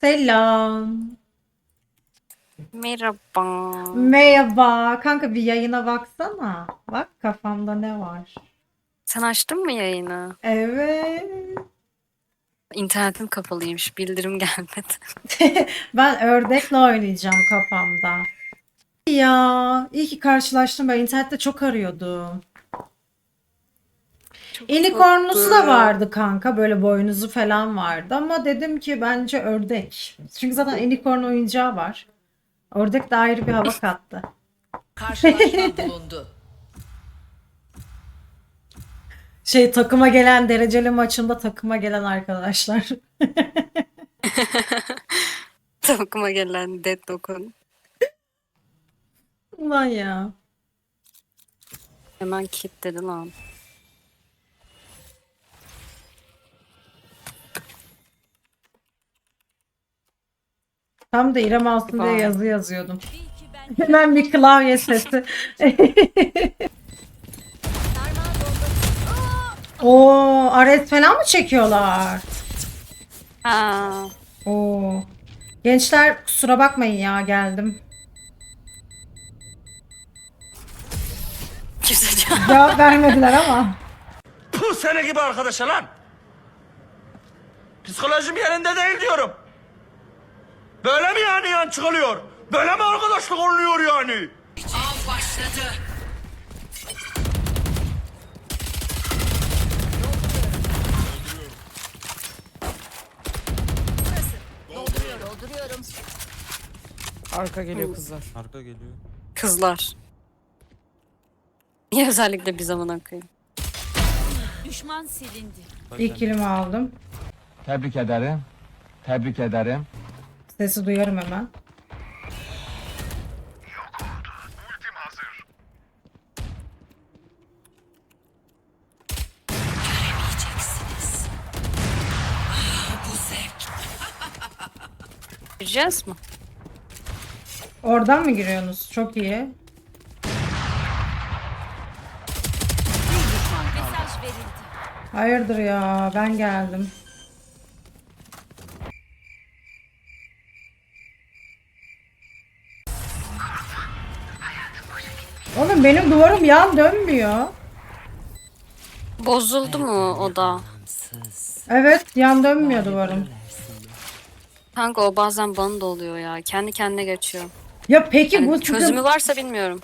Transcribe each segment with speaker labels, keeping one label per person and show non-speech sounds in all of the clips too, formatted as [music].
Speaker 1: Selam.
Speaker 2: Merhaba.
Speaker 1: Merhaba. Kanka bir yayına baksana. Bak kafamda ne var.
Speaker 2: Sen açtın mı yayını?
Speaker 1: Evet.
Speaker 2: İnternetim kapalıymış. Bildirim gelmedi. [laughs]
Speaker 1: Ben ördekle oynayacağım kafamda. Ya iyi ki karşılaştım. Ben internette çok arıyordum.
Speaker 2: Çok
Speaker 1: Unicornlusu da vardı kanka. Böyle boynuzu falan vardı. Ama dedim ki bence ördek. Çünkü zaten unicorn oyuncağı var. Ördek de ayrı bir hava kattı.
Speaker 3: Karşılaşma [laughs] bulundu.
Speaker 1: Şey takıma gelen dereceli maçında takıma gelen arkadaşlar. [laughs]
Speaker 2: Takıma gelen Deadlock'un.
Speaker 1: Ulan ya.
Speaker 2: Hemen kilitledi lan.
Speaker 1: Tam da İrem alsın diye yazı yazıyordum. Hemen bir klavye sesi. [laughs] Oo, aret falan mı çekiyorlar?
Speaker 2: Ha.
Speaker 1: Oo. Gençler kusura bakmayın ya geldim.
Speaker 2: Cevap-
Speaker 1: Cevap vermediler ama.
Speaker 4: Puh sene gibi arkadaşa lan. Psikolojim yerinde değil diyorum. Böyle mi yani yan çıkılıyor? Böyle mi arkadaşlık oluyor yani?
Speaker 3: Av başladı.
Speaker 5: Arka geliyor kızlar.
Speaker 6: Arka geliyor.
Speaker 2: Kızlar. Niye özellikle bir zaman akıyor?
Speaker 7: Düşman silindi.
Speaker 1: İlk kilimi aldım.
Speaker 8: Tebrik ederim. Tebrik ederim.
Speaker 1: Sesi duyarım hemen.
Speaker 2: Gireceğiz mi?
Speaker 1: Oradan mı giriyorsunuz? Çok iyi. Hayırdır ya ben geldim. Oğlum benim duvarım yan dönmüyor.
Speaker 2: Bozuldu mu o da?
Speaker 1: Evet yan dönmüyor duvarım.
Speaker 2: Kanka o bazen bana da oluyor ya. Kendi kendine geçiyor.
Speaker 1: Ya peki
Speaker 2: Yani
Speaker 1: bu
Speaker 2: çözümü
Speaker 1: sizin
Speaker 2: varsa bilmiyorum.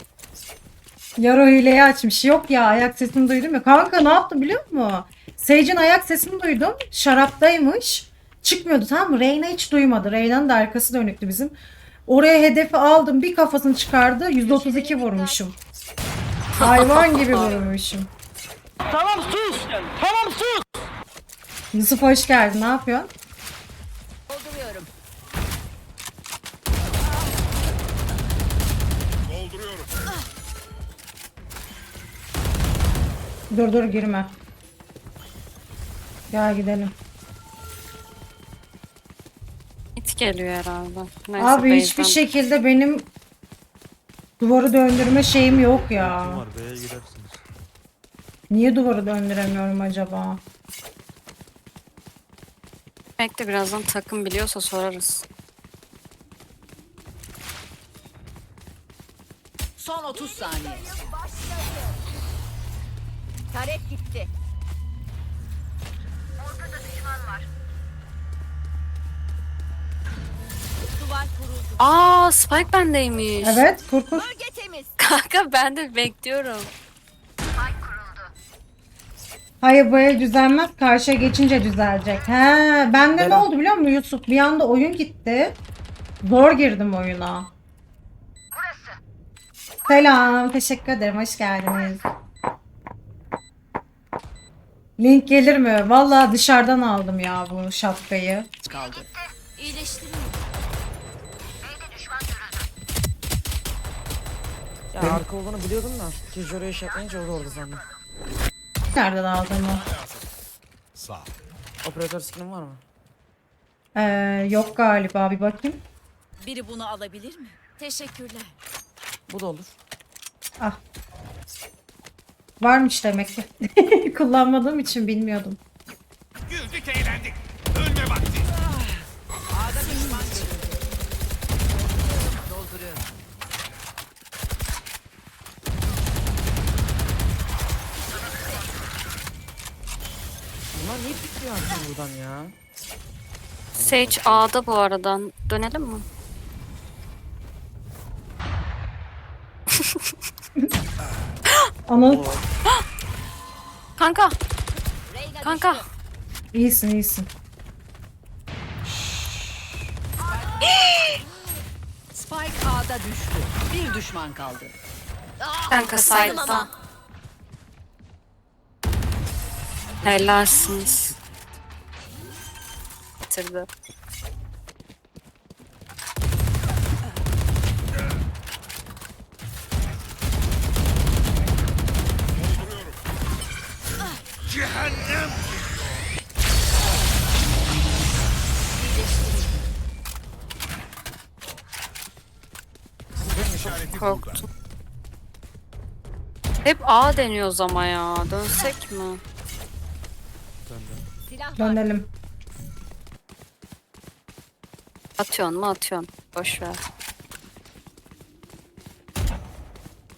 Speaker 1: Yaro hileyi açmış. Yok ya ayak sesini duydum ya. Kanka ne yaptım biliyor musun? Sage'in ayak sesini duydum. Şaraptaymış. Çıkmıyordu tamam mı? Reyna hiç duymadı. Reyna'nın da arkası dönüktü bizim. Oraya hedefi aldım. Bir kafasını çıkardı. 132 vurmuşum. Hayvan gibi vurmuşum.
Speaker 4: Tamam sus. Tamam sus.
Speaker 1: Yusuf hoş geldin. Ne yapıyorsun?
Speaker 7: Dolduruyorum.
Speaker 1: Dur dur girme. Gel gidelim.
Speaker 2: İt geliyor herhalde. Neyse,
Speaker 1: Abi hiçbir şekilde benim duvarı döndürme şeyim yok
Speaker 6: Kim
Speaker 1: ya.
Speaker 6: var B'ye girersiniz.
Speaker 1: Niye duvarı döndüremiyorum acaba?
Speaker 2: Bekle birazdan takım biliyorsa sorarız.
Speaker 3: Son 30 saniye.
Speaker 7: Taret gitti.
Speaker 2: Aa Spike bendeymiş.
Speaker 1: Evet kur kur.
Speaker 7: Bölge temiz. [laughs]
Speaker 2: Kanka ben de bekliyorum.
Speaker 1: Hayır bu ev düzelmez. Karşıya geçince düzelecek. He, bende ne oldu biliyor musun Yusuf? Bir anda oyun gitti. Zor girdim oyuna. Selam. Teşekkür ederim. Hoş geldiniz. Link gelir mi? Vallahi dışarıdan aldım ya bu şapkayı.
Speaker 3: Kaldı.
Speaker 7: İyileştiriyor.
Speaker 5: Ya arka olduğunu biliyordum da. Kez oraya şey yapmayınca o da orada sandım.
Speaker 1: Nereden aldın mı?
Speaker 5: Operatör skill'in var mı?
Speaker 1: Ee, yok galiba. Bir bakayım.
Speaker 7: Biri bunu alabilir mi? Teşekkürler.
Speaker 5: Bu da olur.
Speaker 1: Ah. Varmış demek ki. [laughs] Kullanmadığım için bilmiyordum.
Speaker 5: Buradan ya.
Speaker 2: Sage A'da bu arada. Dönelim mi?
Speaker 1: Anıl
Speaker 2: Kanka. Kanka.
Speaker 1: iyisin iyisin.
Speaker 3: Spike A'da düştü. Bir düşman kaldı.
Speaker 2: Kanka side'da. Helalsiniz. Bitirdi. Korktum. Hep A deniyoruz ama ya. Dönsek mi?
Speaker 7: Var.
Speaker 1: Dönelim.
Speaker 2: Atıyorsun mu atıyorsun. Boş ver.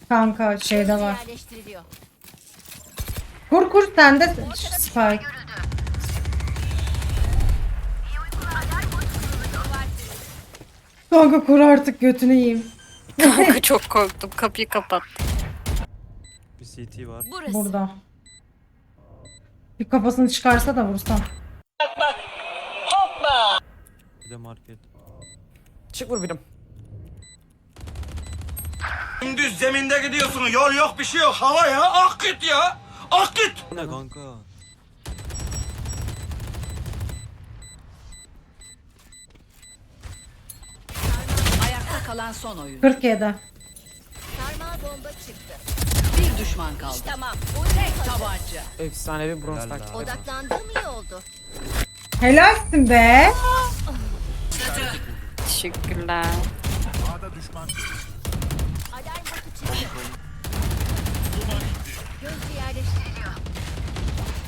Speaker 1: Kanka şeyde var.
Speaker 7: Yerleştiriliyor.
Speaker 1: Kur kur sen de Spike. Kanka kur artık götünü yiyeyim. [laughs] [laughs]
Speaker 2: Kanka çok korktum. Kapıyı kapat.
Speaker 6: Bir CT var.
Speaker 7: Burası.
Speaker 1: Burada. Bir kafasını çıkarsa da vursam.
Speaker 6: De market.
Speaker 5: Çık vur birim.
Speaker 4: Düz zeminde gidiyorsun. Yol yok bir şey yok. Hava ya. Ak git ya. Ak git.
Speaker 6: Bu ne kanka?
Speaker 3: Ayakta kalan son oyun.
Speaker 1: 47.
Speaker 7: Sarmal bomba çıktı.
Speaker 3: Bir düşman kaldı.
Speaker 7: Tamam.
Speaker 3: Tek tabanca.
Speaker 5: Efsanevi bronz
Speaker 6: Helal
Speaker 5: tak.
Speaker 6: lan.
Speaker 7: Odaklandığım iyi oldu.
Speaker 1: Helalsin be.
Speaker 2: Teşekkürler.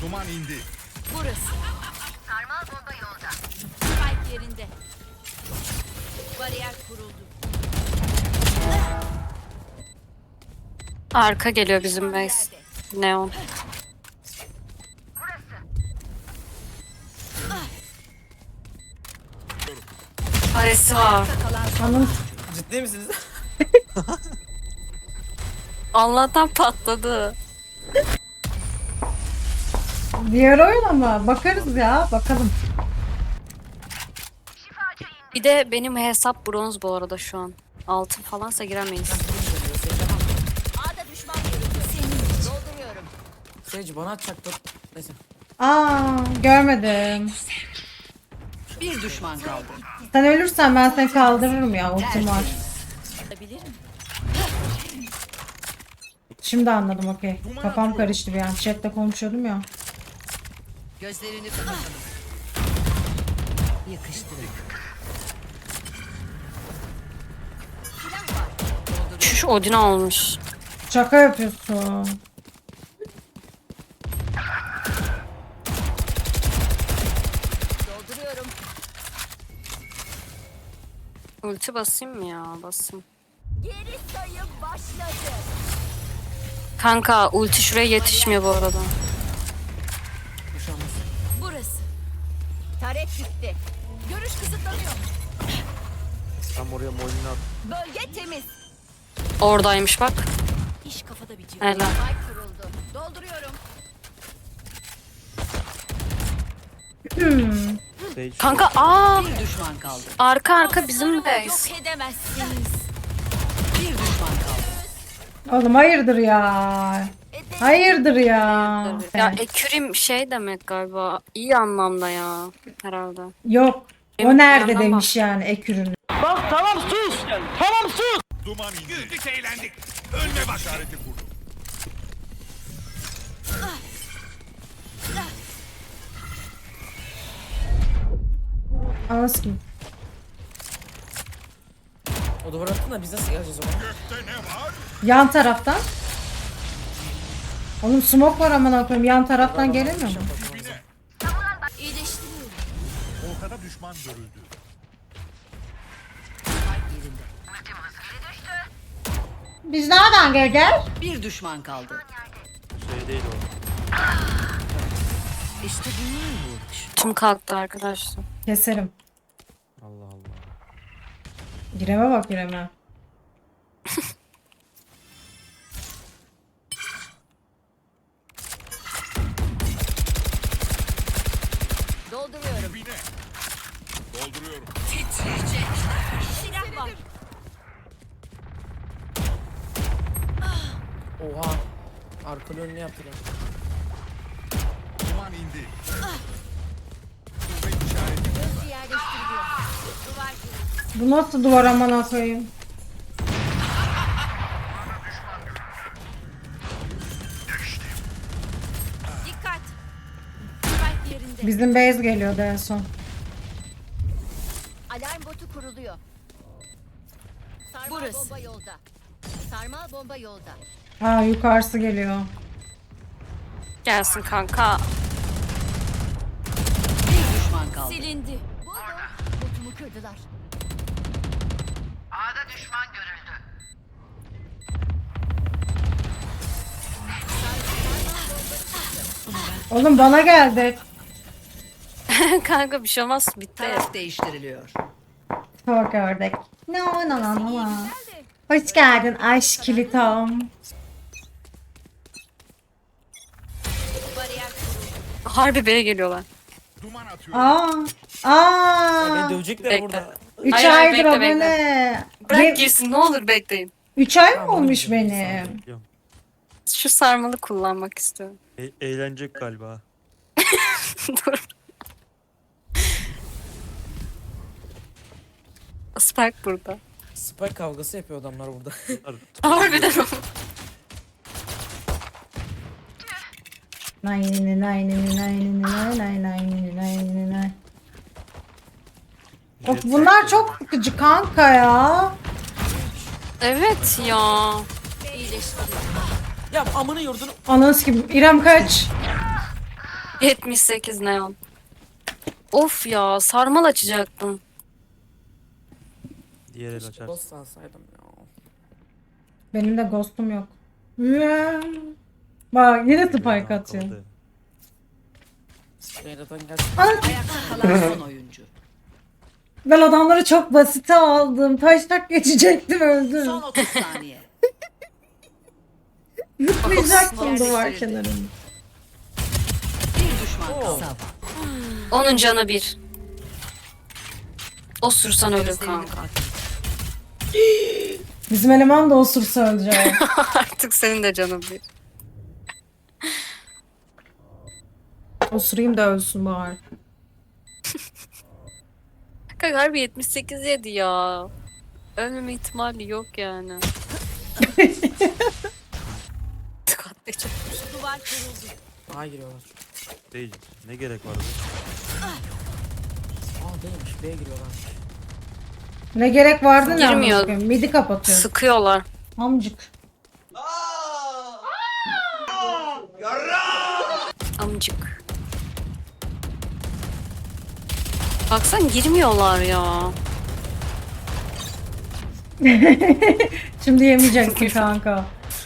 Speaker 9: Duman indi.
Speaker 7: Burası. Sarmal bomba yolda. Spike yerinde. Bariyer kuruldu.
Speaker 2: Arka geliyor bizim base. Neon. Aresi var.
Speaker 5: Ciddi misiniz? [laughs]
Speaker 2: Allah'tan patladı.
Speaker 1: diğer oyun ama bakarız ya bakalım.
Speaker 2: Bir de benim hesap bronz bu arada şu an. Altın falansa giremeyiz.
Speaker 7: A'da düşman görüldü. Senin için. Dolduruyorum.
Speaker 5: Sage bana atacaktı. Neyse.
Speaker 1: Aa görmedim.
Speaker 3: Bir düşman kaldı.
Speaker 1: Sen ölürsen ben seni kaldırırım ya ultim var. Şimdi anladım okey. Kafam karıştı bir an. Chat'te konuşuyordum ya.
Speaker 3: Gözlerini kapatalım. Yakıştırın.
Speaker 2: Şuş Odin almış.
Speaker 1: Şaka yapıyorsun.
Speaker 2: Ulti basayım mı ya? Basayım.
Speaker 7: Geri sayım başladı.
Speaker 2: Kanka ulti şuraya yetişmiyor bu arada.
Speaker 7: Burası. Taret gitti. Görüş kısıtlanıyor.
Speaker 6: Tam oraya molini at.
Speaker 7: Bölge temiz.
Speaker 2: Oradaymış bak.
Speaker 7: İş kafada bitiyor.
Speaker 2: Helal.
Speaker 7: Kuruldu. Dolduruyorum.
Speaker 6: Sage
Speaker 2: Kanka aa
Speaker 3: Bir düşman kaldı.
Speaker 2: arka arka bizim base.
Speaker 7: Yok edemezsiniz.
Speaker 3: Bir düşman kaldı.
Speaker 1: Oğlum hayırdır ya. Hayırdır ya.
Speaker 2: Ya ekürim şey demek galiba. iyi anlamda ya herhalde.
Speaker 1: Yok. O nerede demiş yani ek ürünü.
Speaker 9: Duman indi. Güldük eğlendik. Ölme bak. İşareti kurdum.
Speaker 1: Anası kim?
Speaker 5: O duvar attın da biz nasıl geleceğiz o zaman?
Speaker 1: Yan taraftan. Oğlum smoke var amına koyayım. Yan taraftan gelemiyor mu?
Speaker 9: Dibine.
Speaker 7: İyileştiriyorum.
Speaker 9: Ortada düşman görüldü.
Speaker 1: Biz nereden geleceğiz?
Speaker 3: Bir düşman kaldı.
Speaker 6: şey değil o.
Speaker 3: İşte bunlar bu.
Speaker 2: Ultim kalktı arkadaşlar.
Speaker 1: Keserim.
Speaker 6: Allah Allah.
Speaker 1: Gireme bak gireme.
Speaker 7: Dolduruyorum.
Speaker 9: Dibine. Dolduruyorum.
Speaker 7: Silah var.
Speaker 5: Oha. Arkalı önüne yaptılar.
Speaker 9: Duman indi.
Speaker 7: Yerleştiriliyor. Duvar.
Speaker 1: Bu nasıl duvar amına koyayım?
Speaker 7: Dikkat. Yerinde.
Speaker 1: Bizim base geliyordu en son.
Speaker 7: Alarm botu kuruluyor. Sarmal
Speaker 3: Burası.
Speaker 7: bomba yolda. Sarmal bomba yolda.
Speaker 1: Ha yukarısı geliyor.
Speaker 2: Gelsin kanka.
Speaker 3: Bir düşman kaldı.
Speaker 7: Silindi. Buldum. Botumu kırdılar.
Speaker 1: Oğlum bana geldi. [laughs]
Speaker 2: kanka bir şey olmaz bitti.
Speaker 3: Taraf değiştiriliyor.
Speaker 1: Kork ördek. No no no no no. Hoş geldin aşk kilitom.
Speaker 2: Harbi B'ye geliyorlar.
Speaker 9: Duman atıyorum.
Speaker 1: Aa. Aa.
Speaker 5: Beni dövecekler
Speaker 2: Bekle.
Speaker 5: burada.
Speaker 1: 3
Speaker 2: Hayır, hayır,
Speaker 1: aydır
Speaker 2: bekle,
Speaker 1: abone.
Speaker 2: Bırak girsin ne olur bekleyin.
Speaker 1: 3 ay mı olmuş
Speaker 5: tamam,
Speaker 1: benim?
Speaker 2: Şu sarmalı kullanmak istiyorum.
Speaker 6: E- eğlenecek galiba. [laughs]
Speaker 2: Dur. Spike burada.
Speaker 5: Spike kavgası yapıyor adamlar burada. [laughs]
Speaker 2: Harbiden o.
Speaker 1: Nay nay nay nay nay nay nay nay nay nay. Of bunlar çok sıkıcı kanka ya.
Speaker 2: Evet ya.
Speaker 5: ya amını yurdunu.
Speaker 1: Ananız gibi. İrem kaç.
Speaker 2: 78 neon. Of ya sarmal açacaktım.
Speaker 6: Diğer el açar.
Speaker 5: Boss alsaydım ya.
Speaker 1: Benim de ghostum yok. Yeah. Bak yine spike atıyor.
Speaker 3: Ayakta kalan son oyuncu.
Speaker 1: Ben adamları çok basite aldım. Taştak geçecektim
Speaker 3: Son
Speaker 1: öldüm.
Speaker 3: 30 saniye. [laughs]
Speaker 1: Zıplayacaktım
Speaker 3: Yerleştirildi.
Speaker 1: duvar kenarında.
Speaker 3: Bir düşman kaldı.
Speaker 2: Onun canı bir. Osursan ölür kanka.
Speaker 1: Bizim eleman da osursa ölecek. [laughs]
Speaker 2: Artık senin de canın bir.
Speaker 1: Osurayım da ölsün bari. [laughs]
Speaker 2: Kanka harbi 78 yedi ya. Ölmeme ihtimali yok yani. Katlayacak.
Speaker 7: Duvar kırıldı.
Speaker 5: Aa giriyorlar.
Speaker 6: Değil. Ne gerek vardı?
Speaker 5: Aa değilmiş. B'ye giriyorlar.
Speaker 1: Ne gerek vardı ne
Speaker 2: Girmiyor.
Speaker 1: Midi kapatıyor.
Speaker 2: Sıkıyorlar.
Speaker 1: Amcık.
Speaker 2: Amcık. Baksan girmiyorlar ya. [laughs]
Speaker 1: Şimdi yemeyeceksin kanka.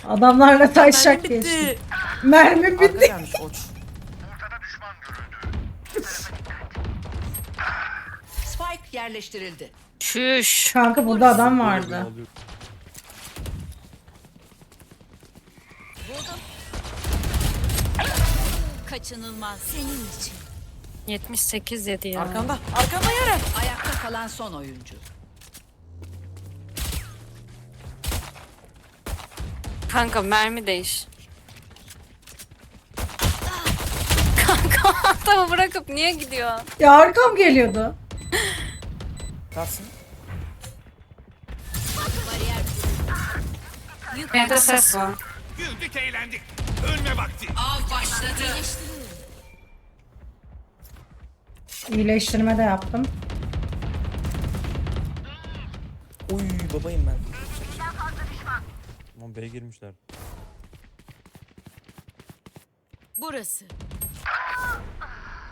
Speaker 1: Adamlarla taşak
Speaker 5: Mermi
Speaker 1: geçti.
Speaker 5: bitti.
Speaker 1: Mermi
Speaker 5: Arka
Speaker 1: bitti.
Speaker 5: gelmiş koç.
Speaker 3: Spike yerleştirildi.
Speaker 2: Çüş.
Speaker 1: Kanka burada adam vardı.
Speaker 7: Kaçınılmaz. Senin için.
Speaker 2: 78 yedi ya.
Speaker 5: Arkanda. Arkanda yere.
Speaker 3: Ayakta kalan son oyuncu.
Speaker 2: Kanka mermi değiş. Kanka [laughs] adamı bırakıp niye gidiyor?
Speaker 1: Ya arkam geliyordu.
Speaker 5: Kalsın.
Speaker 2: Evde ses var.
Speaker 9: Güldük eğlendik. Ölme vakti.
Speaker 3: Av başladı.
Speaker 1: İyileştirme de yaptım.
Speaker 5: Uy babayım ben.
Speaker 6: Aman B'ye girmişler.
Speaker 7: Burası.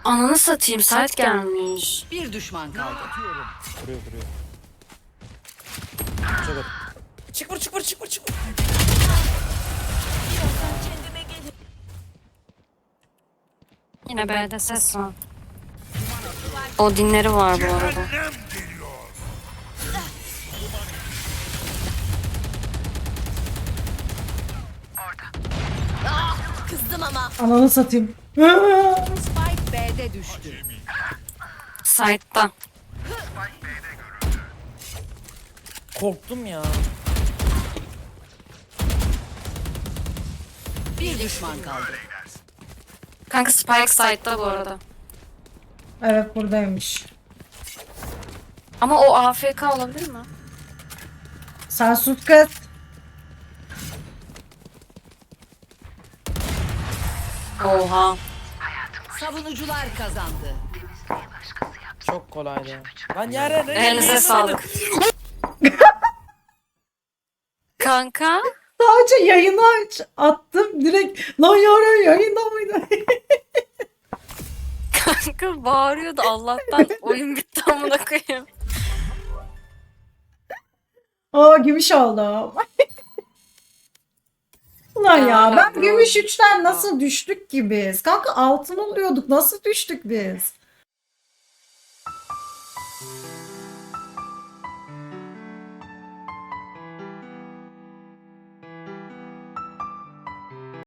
Speaker 2: Ananı satayım saat gelmiş.
Speaker 3: Bir düşman kaldı.
Speaker 6: Vuruyor vuruyor. Çok at.
Speaker 5: Çık vur çık vur çık vur çık vur.
Speaker 2: Yine B'de ses var. O dinleri var bu arada.
Speaker 7: Kızdım ama.
Speaker 1: Ananı satayım.
Speaker 3: Spike B'de düştü.
Speaker 2: Side'da.
Speaker 5: Korktum ya.
Speaker 3: Bir düşman kaldı.
Speaker 2: Kanka Spike side'da bu arada.
Speaker 1: Evet buradaymış.
Speaker 2: Ama o AFK olabilir mi?
Speaker 1: Sen sus kız.
Speaker 2: Oha.
Speaker 3: Savunucular kazandı.
Speaker 5: Çok kolaydı. Lan yere ne?
Speaker 2: Elinize sağlık. [laughs] Kanka.
Speaker 1: Sadece yayını aç. Attım direkt. Lan yarın yayında mıydı? [laughs]
Speaker 2: Kanka bağırıyordu Allah'tan [laughs] oyun bitti amına koyayım.
Speaker 1: Aa gümüş oldum. [laughs] Ulan ya ben gümüş 3'ten nasıl düştük ki biz? Kanka altın oluyorduk nasıl düştük biz?